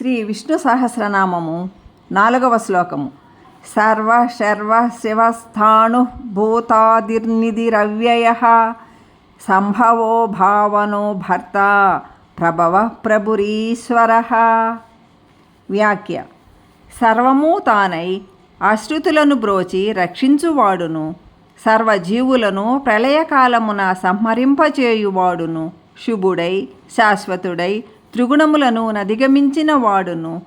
శ్రీ విష్ణు సహస్రనామము నాలుగవ శ్లోకము. సర్వ శర్వ శివస్థాణు భూతాదిర్నిధిరవ్యయ. సంభవో భావనో భర్త ప్రభవ ప్రభురీశ్వర. వ్యాఖ్య. సర్వము తానై అశ్రుతులను బ్రోచి రక్షించువాడును. సర్వజీవులను ప్రళయకాలమున సంహరింపచేయువాడును శుభుడై శాశ్వతుడై త్రిగుణములను నదిగమించిన వాడును.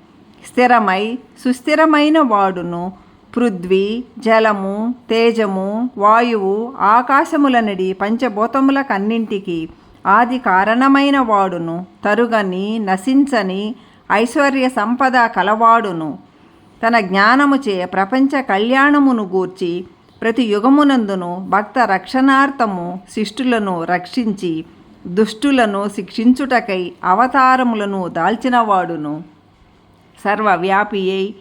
స్థిరమై సుస్థిరమైన వాడును. పృథ్వీ జలము తేజము వాయువు ఆకాశములనడి పంచభూతములకన్నింటికి ఆది కారణమైన వాడును. తరుగని నశించని ఐశ్వర్య సంపద కలవాడును. తన జ్ఞానముచే ప్రపంచ కళ్యాణమును గూర్చి ప్రతి యుగమునందును భక్త రక్షణార్థము శిష్టులను రక్షించి దుష్టులను శిక్షించుటకై అవతారములను దాల్చినవాడును. సర్వవ్యాపి అయి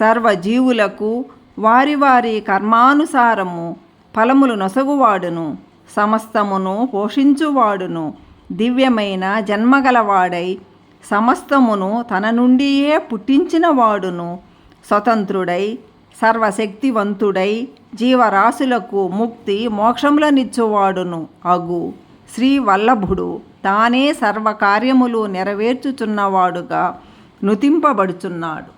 సర్వజీవులకు వారి వారి కర్మానుసారము ఫలములు నొసగువాడును. సమస్తమును పోషించువాడును. దివ్యమైన జన్మగలవాడై సమస్తమును తన నుండియే పుట్టించినవాడును. స్వతంత్రుడై సర్వశక్తివంతుడై జీవరాశులకు ముక్తి మోక్షములనిచ్చువాడును. అగు. శ్రీ వల్లభుడు తానే సర్వకార్యములు నెరవేర్చుచున్నవాడుగా నుతింపబడుచున్నాడు.